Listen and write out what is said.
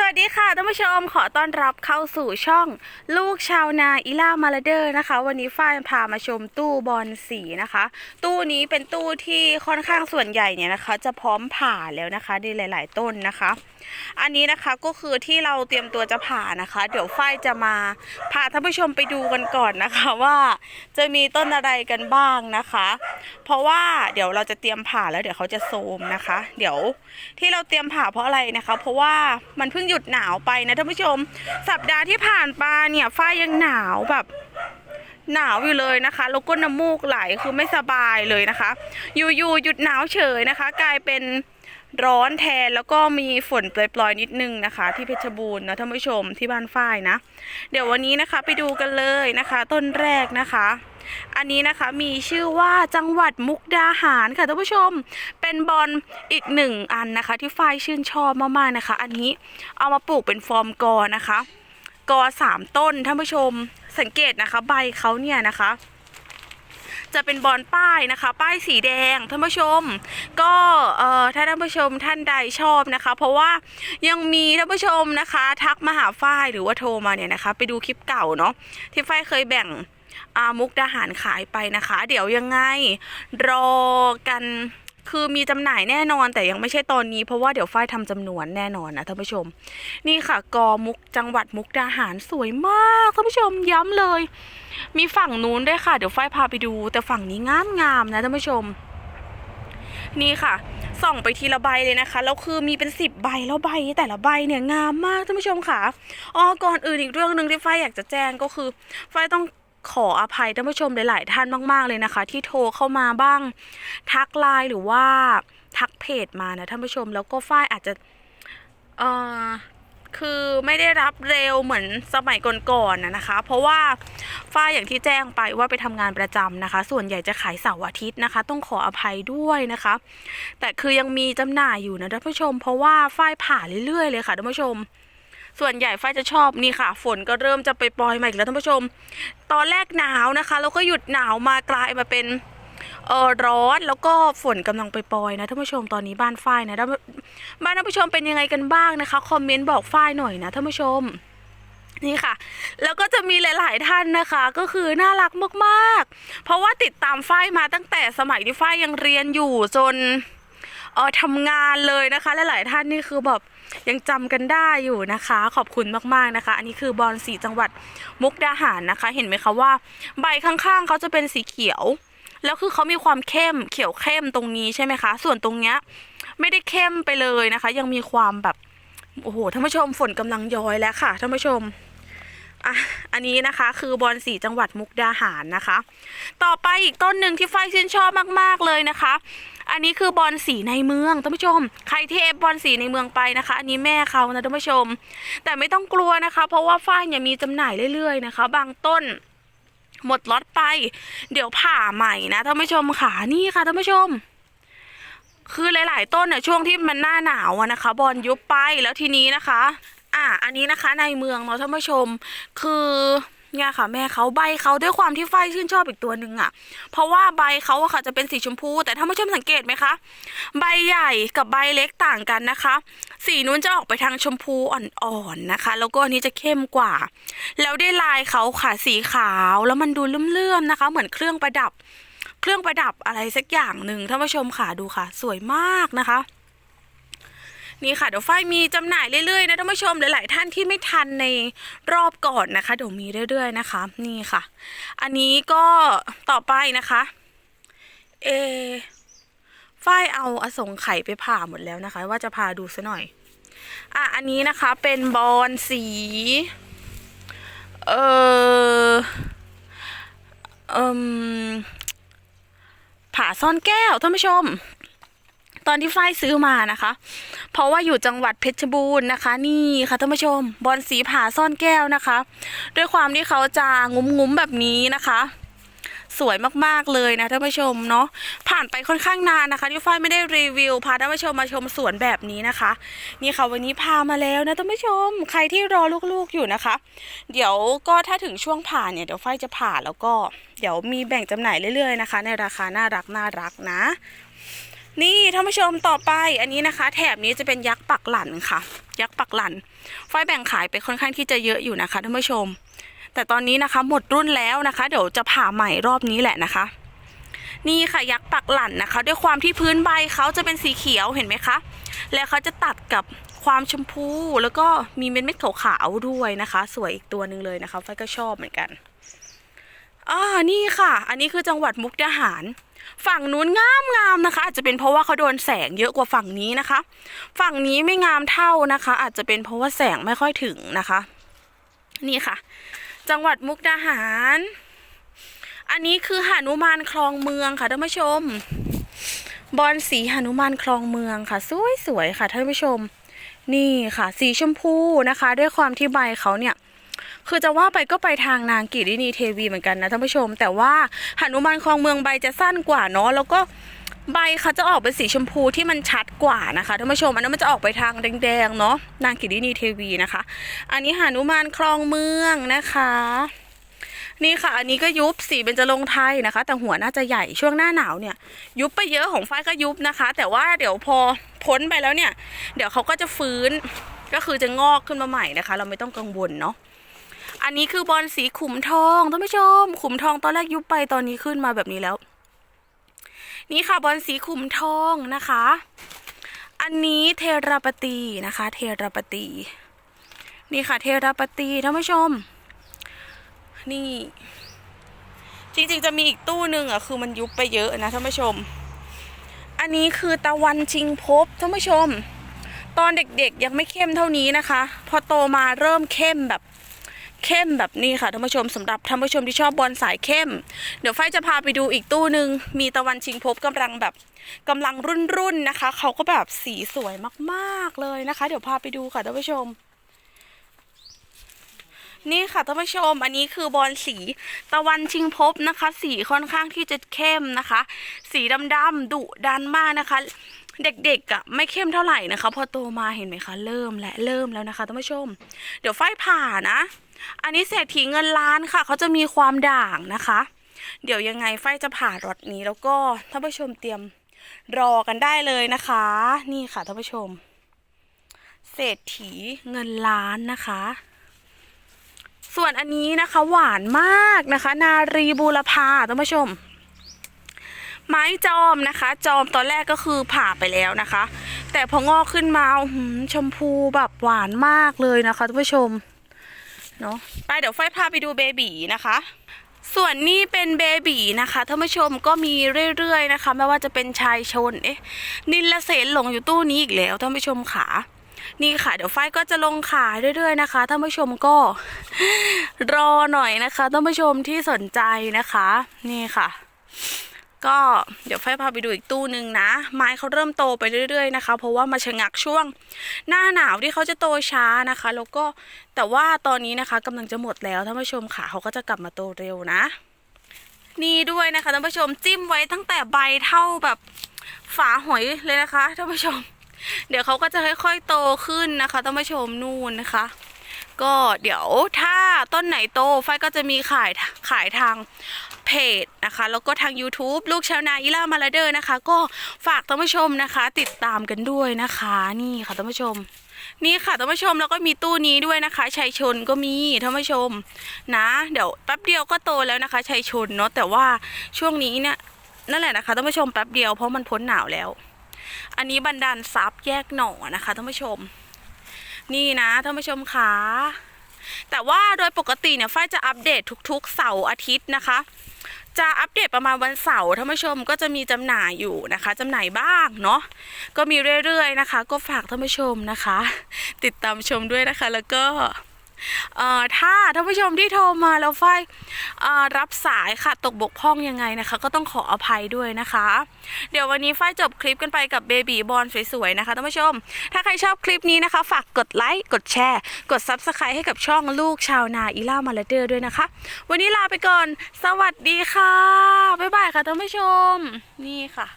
สวัสดีค่ะท่านผู้ชมขอต้อนรับเข้าสู่ช่อง ลูกชาวนาอิล่ามาลเดอร์นะคะ วันนี้ฝ้ายพามาชมตู้บอลสีนะคะ ตู้นี้เป็นตู้ที่ค่อนข้างส่วนใหญ่เนี่ยนะคะ จะพร้อมผ่าแล้วนะคะในหลาย ๆ ต้นนะคะ อันนี้นะคะก็คือที่เราเตรียมตัวจะผ่านะคะ เดี๋ยวฝ้ายจะมาพาท่านผู้ชมไปดูกันก่อนนะคะว่าจะมีต้นอะไรกันบ้างนะคะ เพราะว่าเดี๋ยวเราจะเตรียมผ่าแล้วเดี๋ยวเขาจะโซมนะคะ เดี๋ยวที่เราเตรียมผ่าเพราะอะไรนะคะ เพราะว่ามันเพิ่งหยุดหนาวไปนะท่านผู้ชม สัปดาห์ที่ผ่านมาเนี่ยฝ้ายยังหนาวแบบหนาวอยู่เลยนะคะ แล้วก็น้ำมูกไหลคือไม่สบายเลยนะคะ อยู่ๆหยุดหนาวเฉยนะคะ กลายเป็นร้อนแทนแล้วก็มีฝนปล่อยๆนิดนึงนะคะ ที่เพชรบูรณ์นะท่านผู้ชมที่บ้านฝ้ายนะ เดี๋ยววันนี้นะคะไปดูกันเลยนะคะ ต้นแรกนะคะ อันนี้นะคะมีชื่อว่าจังหวัดมุกดาหารค่ะท่านผู้ชม เป็นบอลอีกหนึ่งอันนะคะ ที่ฝ้ายชื่นชอบมากๆนะคะ อันนี้เอามาปลูกเป็นฟอร์มกอนะคะ กอสามต้นท่านผู้ชมสังเกตนะคะ ใบเขาเนี่ยนะคะจะเป็นบอลป้ายนะคะ ป้ายสีแดงท่านผู้ชม ก็เอ่อถ้าท่านผู้ชมท่านใดชอบนะคะ เพราะว่ายังมีท่านผู้ชมนะคะ ทักมาหาฝ้ายหรือว่าโทรมาเนี่ยนะคะ ไปดูคลิปเก่าเนาะที่ฝ้ายเคยแบ่ง มุกดาหารขายไปนะคะ เดี๋ยวยังไง รอกันคือมีจำหน่ายแน่นอนแต่ยังไม่ใช่ตอนนี้เพราะว่าเดี๋ยวฝ้ายทำจำนวนแน่นอนนะท่านผู้ชม นี่ค่ะกอมุกจังหวัดมุกดาหารสวยมากท่านผู้ชมย้ำเลย มีฝั่งนู้นด้วยค่ะ เดี๋ยวฝ้ายพาไปดู แต่ฝั่งนี้งามงามๆนะท่านผู้ชม นี่ค่ะ ส่องไปทีละใบเลยนะคะแล้วคือมีเป็นสิบใบแล้วใบแต่ละใบเนี่ยงามมากท่านผู้ชมค่ะอ๋อก่อนอื่นอีกเรื่องหนึ่งที่ฝ้ายอยากจะแจ้งก็คือฝ้ายต้อง ขออภัยท่านผู้ชมหลาย ๆ ท่านมาก ๆ เลยนะคะ ที่โทรเข้ามาบ้าง ทักไลน์หรือว่าทักเพจมานะท่านผู้ชมแล้วก็ฝ้ายอาจจะเอ่อคือไม่ได้รับเร็วเหมือนสมัยก่อนๆนะนะคะ เพราะว่าฝ้ายอย่างที่แจ้งไปว่าไปทำงานประจำนะคะ ส่วนใหญ่จะขายเสาร์อาทิตย์นะคะ ต้องขออภัยด้วยนะคะ แต่คือยังมีจำหน่ายอยู่นะท่านผู้ชม เพราะว่าฝ้ายผ่าเรื่อยๆเลยค่ะท่านผู้ชม ส่วนใหญ่ฝ้ายจะชอบนี่ค่ะ ฝนก็เริ่มจะไปปล่อยๆมาอีกแล้วท่านผู้ชม ตอนแรกหนาวนะคะ แล้วก็หยุดหนาวมากลายมาเป็นเออร้อนแล้วก็ฝนกำลังไปปล่อยนะท่านผู้ชมตอนนี้บ้านฝ้ายนะบ้านท่านผู้ชมเป็นยังไงกันบ้างนะคะคอมเมนต์บอกฝ้ายหน่อยนะท่านผู้ชมนี่ค่ะ แล้วก็จะมีหลาย ๆ ท่านนะคะ ก็คือน่ารักมาก ๆ เพราะว่าติดตามฝ้ายมาตั้งแต่สมัยที่ฝ้ายยังเรียนอยู่จน ออทำงานเลยนะคะหลายๆท่านนี่คือแบบยังจำกันได้อยู่นะคะ ขอบคุณมากๆนะคะ อันนี้คือบอลสีจังหวัดมุกดาหารนะคะ เห็นไหมคะว่า ใบข้างๆเขาจะเป็นสีเขียว แล้วคือเขามีความเข้มเขียวเข้มตรงนี้ใช่ไหมคะ ส่วนตรงเนี้ยไม่ได้เข้มไปเลยนะคะ ยังมีความแบบโอ้โหท่านผู้ชมฝนกำลังย้อยแล้วค่ะท่านผู้ชม อะอันนี้นะคะคือบอลสีจังหวัดมุกดาหารนะคะ ต่อไปอีกต้นหนึ่งที่ฝ้ายชื่นชอบมากๆเลยนะคะ อันนี้คือบอลสีในเมืองท่านผู้ชม ใครที่เอฟบอลสีในเมืองไปนะคะ อันนี้แม่เขานะท่านผู้ชม แต่ไม่ต้องกลัวนะคะ เพราะว่าฝ้ายเนี่ยมีจำหน่ายเรื่อยๆนะคะ บางต้นหมดล็อตไป เดี๋ยวผ่าใหม่นะท่านผู้ชมค่ะนี่ค่ะท่านผู้ชมคือหลาย ๆ ต้นเนี่ยช่วงที่มันหน้าหนาวนะคะ บอลยุบไปแล้วทีนี้นะคะ อะอันนี้นะคะในเมืองเนาะท่านผู้ชม คือเนี่ยค่ะแม่เขาใบเขาด้วยความที่ไฟชื่นชอบอีกตัวหนึ่งอะ่ะ เพราะว่าใบเขาอะค่ะจะเป็นสีชมพู แต่ท่านผู้ชมสังเกตไหมคะ ใบใหญ่กับใบเล็กต่างกันนะคะ สีนู้นจะออกไปทางชมพูอ่อนๆนะคะ แล้วก็อันนี้จะเข้มกว่า แล้วได้ลายเขาค่ะสีขาวแล้วมันดูเลื่อมๆนะคะ เหมือนเครื่องประดับ เครื่องประดับอะไรสักอย่างหนึ่งท่านผู้ชมค่ะดูค่ะ สวยมากนะคะ นี่ค่ะเดี๋ยวฝ้ายมีจำหน่ายเรื่อยๆนะท่านผู้ชมหลายๆท่านที่ไม่ทันในรอบก่อนนะคะเดี๋ยวมีเรื่อยๆนะคะ นี่ค่ะ อันนี้ก็ต่อไปนะคะเอฝ้ายเอาอสงไข่ไปผ่าหมดแล้วนะคะ ว่าจะพาดูซะหน่อย อะอันนี้นะคะเป็นบอลสี เออเอ่มผ่าซ่อนแก้วท่านผู้ชม ตอนที่ฝ้ายซื้อมานะคะ เพราะว่าอยู่จังหวัดเพชรบูรณ์นะคะ นี่ค่ะท่านผู้ชมบอลสีผ่าซ่อนแก้วนะคะ ด้วยความที่เขาจะงุ้มงุ้มๆแบบนี้นะคะ สวยมากๆเลยนะท่านผู้ชมเนาะผ่านไปค่อนข้างนานนะคะ ที่ฝ้ายไม่ได้รีวิวพาท่านผู้ชมมาชมสวนแบบนี้นะคะ นี่ค่ะวันนี้พามาแล้วนะท่านผู้ชม ใครที่รอลูกๆอยู่นะคะ เดี๋ยวก็ถ้าถึงช่วงผ่าเนี่ยเดี๋ยวฝ้ายจะผ่าแล้วก็เดี๋ยวมีแบ่งจำหน่ายเรื่อยๆนะคะ ในราคาน่ารักน่ารักนะ นี่ท่านผู้ชมต่อไปอันนี้นะคะ แถบนี้จะเป็นยักษ์ปักหลันค่ะ ยักษ์ปักหลันฝ้ายแบ่งขายไปค่อนข้างที่จะเยอะอยู่นะคะท่านผู้ชม แต่ตอนนี้นะคะหมดรุ่นแล้วนะคะ เดี๋ยวจะผ่าใหม่รอบนี้แหละนะคะ นี่ค่ะยักษ์ปักหลันนะคะ ด้วยความที่พื้นใบเขาจะเป็นสีเขียวเห็นไหมคะ แล้วเขาจะตัดกับความชมพูแล้วก็มีเม็ดเม็ดขาวๆด้วยนะคะ สวยอีกตัวหนึ่งเลยนะคะฝ้ายก็ชอบเหมือนกันอ่านี่ค่ะ อันนี้คือจังหวัดมุกดาหาร ฝั่งนู้นงามงามๆนะคะ อาจจะเป็นเพราะว่าเขาโดนแสงเยอะกว่าฝั่งนี้นะคะ ฝั่งนี้ไม่งามเท่านะคะ อาจจะเป็นเพราะว่าแสงไม่ค่อยถึงนะคะ นี่ค่ะ จังหวัดมุกดาหาร อันนี้คือหานุมานคลองเมืองค่ะท่านผู้ชม บอลสีหานุมานคลองเมืองค่ะ สวยๆค่ะท่านผู้ชม นี่ค่ะ สีชมพูนะคะ ด้วยความที่ใบเขาเนี่ย คือจะว่าไปก็ไปทางนางกิรินีเทวีเหมือนกันนะท่านผู้ชม แต่ว่าหนุมานคลองเมืองใบจะสั้นกว่าเนาะแล้วก็ใบเขาจะออกเป็นสีชมพูที่มันชัดกว่านะคะท่านผู้ชมอันนั้นมันจะออกไปทางแดงๆเนาะนางกิรินีเทวีนะคะ อันนี้หนุมานคลองเมืองนะคะนี่ค่ะ อันนี้ก็ยุบสีเป็นจะลงไทยนะคะ แต่หัวน่าจะใหญ่ช่วงหน้าหนาวเนี่ย ยุบไปเยอะของฝ้ายก็ยุบนะคะ แต่ว่าเดี๋ยวพอพ้นไปแล้วเนี่ย เดี๋ยวเขาก็จะฟื้นก็คือจะงอกขึ้นมาใหม่นะคะ เราไม่ต้องกังวลเนาะ อันนี้คือบอลสีขุมทองท่านผู้ชม ขุมทองตอนแรกยุบไปตอนนี้ขึ้นมาแบบนี้แล้ว นี่ค่ะบอลสีขุมทองนะคะ อันนี้เทราปตีนะคะ เทราปตีนี่ค่ะเทราปตีท่านผู้ชม นี่ จริงๆจะมีอีกตู้หนึ่งอะคือมันยุบไปเยอะนะท่านผู้ชม อันนี้คือตะวันชิงภพท่านผู้ชม ตอนเด็กๆยังไม่เข้มเท่านี้นะคะ พอโตมาเริ่มเข้มแบบ เข้มแบบนี้ค่ะท่านผู้ชมสำหรับท่านผู้ชมที่ชอบบอลสายเข้ม เดี๋ยวไฟจะพาไปดูอีกตู้หนึ่งมีตะวันชิงภพกำลังแบบกำลังรุ่นๆนนะคะ เขาก็แบบสีสวยมากๆเลยนะคะ เดี๋ยวพาไปดูค่ะท่านผู้ชม นี่ค่ะท่านผู้ชม อันนี้คือบอลสีตะวันชิงภพนะคะ สีค่อนข้างที่จะเข้มนะคะ สีดำๆดุดันมากนะคะ เด็กๆอะไม่เข้มเท่าไหร่นะคะ พอโตมาเห็นไหมคะ เริ่มและเริ่มแล้วนะคะท่านผู้ชม เดี๋ยวไฟผ่านะ อันนี้เศรษฐีเงินล้านค่ะเขาจะมีความด่างนะคะ เดี๋ยวยังไงไฟจะผ่ารถนี้แล้วก็ท่านผู้ชมเตรียมรอกันได้เลยนะคะ นี่ค่ะท่านผู้ชม เศรษฐีเงินล้านนะคะ ส่วนอันนี้นะคะหวานมากนะคะ นารีบูรพาท่านผู้ชม ไม้จอมนะคะ จอมตอนแรกก็คือผ่าไปแล้วนะคะ แต่พองอกขึ้นมาอื้อหือชมพูแบบหวานมากเลยนะคะท่านผู้ชมเนาะไปเดี๋ยวไฟพาไปดูเบบีนะคะ ส่วนนี้เป็นเบบีนะคะท่านผู้ชมก็มีเรื่อยๆนะคะไม่ว่าจะเป็นชายชนเอ๊ะนินละเสนหลงอยู่ตู้นี้อีกแล้วท่านผู้ชมขานี่ค่ะ เดี๋ยวไฟก็จะลงขายเรื่อย ๆนะคะท่านผู้ชมก็รอหน่อยนะคะท่านผู้ชมที่สนใจนะคะ นี่ค่ะ ก็เดี๋ยวไฟพาไปดูอีกตู้หนึ่งนะ ไม้เขาเริ่มโตไปเรื่อย ๆ นะคะ เพราะว่ามาชะงักช่วงหน้าหนาวที่เขาจะโตช้านะคะ แล้วก็แต่ว่าตอนนี้นะคะกำลังจะหมดแล้วท่านผู้ชมค่ะเขาก็จะกลับมาโตเร็วนะ นี่ด้วยนะคะท่านผู้ชมจิ้มไว้ตั้งแต่ใบเท่าแบบฝาหอยเลยนะคะท่านผู้ชม เดี๋ยวเขาก็จะค่อยๆโตขึ้นนะคะท่านผู้ชมนู่นนะคะก็เดี๋ยวถ้าต้นไหนโตไฟก็จะมีขายขายทาง เพจนะคะ แล้วก็ทาง YouTube ลูกชาวนาอีล่ามาลาเดอร์นะคะ ก็ฝากท่านผู้ชมนะคะ ติดตามกันด้วยนะคะ นี่ค่ะท่านผู้ชม นี่ค่ะท่านผู้ชมแล้วก็มีตู้นี้ด้วยนะคะชัยชนก็มีท่านผู้ชมนะ เดี๋ยวแป๊บเดียวก็โตแล้วนะคะชัยชนเนาะแต่ว่าช่วงนี้เนี่ยนั่นแหละนะคะท่านผู้ชมแป๊บเดียวเพราะมันพ้นหนาวแล้ว อันนี้บันดาลซับแยกหน่อนะคะท่านผู้ชม นี่นะท่านผู้ชมคะ แต่ว่าโดยปกติเนี่ยฝ้ายจะอัปเดตทุกๆเสาร์อาทิตย์นะคะ จะอัปเดตประมาณวันเสาร์ท่านผู้ชมก็จะมีจำหน่ายอยู่นะคะจำหน่ายบ้างเนาะก็มีเรื่อยๆนะคะ ก็ฝากท่านผู้ชมนะคะ ติดตามชมด้วยนะคะแล้วก็ เอ่อถ้าท่านผู้ชมที่โทรมาแล้วฝ้ายเอ่อรับสายค่ะตกบกพร่องยังไงนะคะ ก็ต้องขออภัยด้วยนะคะ เดี๋ยววันนี้ฝ้ายจบคลิปกันไปกับเบบีบอลสวยๆนะคะท่านผู้ชม ถ้าใครชอบคลิปนี้นะคะ ฝากกดไลค์กดแชร์ กด Subscribe ให้กับช่องลูกชาวนาอีล่ามาลเดอร์ด้วยนะคะ วันนี้ลาไปก่อน สวัสดีค่ะบ๊ายบายค่ะท่านผู้ชม นี่ค่ะ